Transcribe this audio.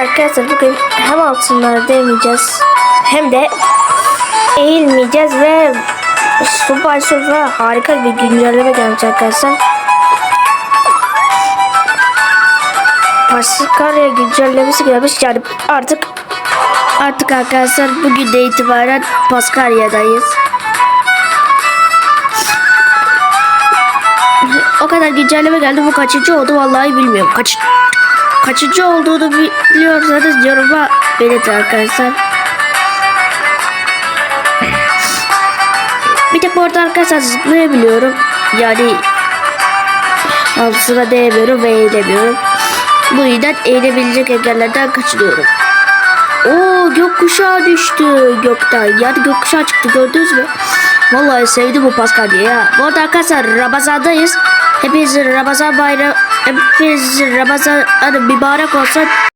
Arkadaşlar bugün hem altınlara değmeyeceğiz hem de eğilmeyeceğiz ve Super Surf'a harika bir güncelleme gelmiş arkadaşlar. Paskalya güncellemesi gelmiş yani artık artık arkadaşlar bugün de itibaren Paskalya'dayız. O kadar güncelleme geldi bu kaçıncı oldu vallahi bilmiyorum. Kaç kaçıncı olduğunu biliyorsanız yoruma belirtin arkadaşlar. Bir tek orada arkadaşlar zıplayabiliyorum. Yani altına değmiyorum ve eğilemiyorum. Bu yüzden eğilebilecek engellerden kaçınıyorum. Oo gökkuşağı düştü gökten. Yani gökkuşağı çıktı gördünüz mü? Vallahi sevdim bu Paskalya'yı ya. Bu arada arkadaşlar Ramazan'dayız. Hepinizin Ramazan bayramı, hepinizin Ramazan mübarek olsun.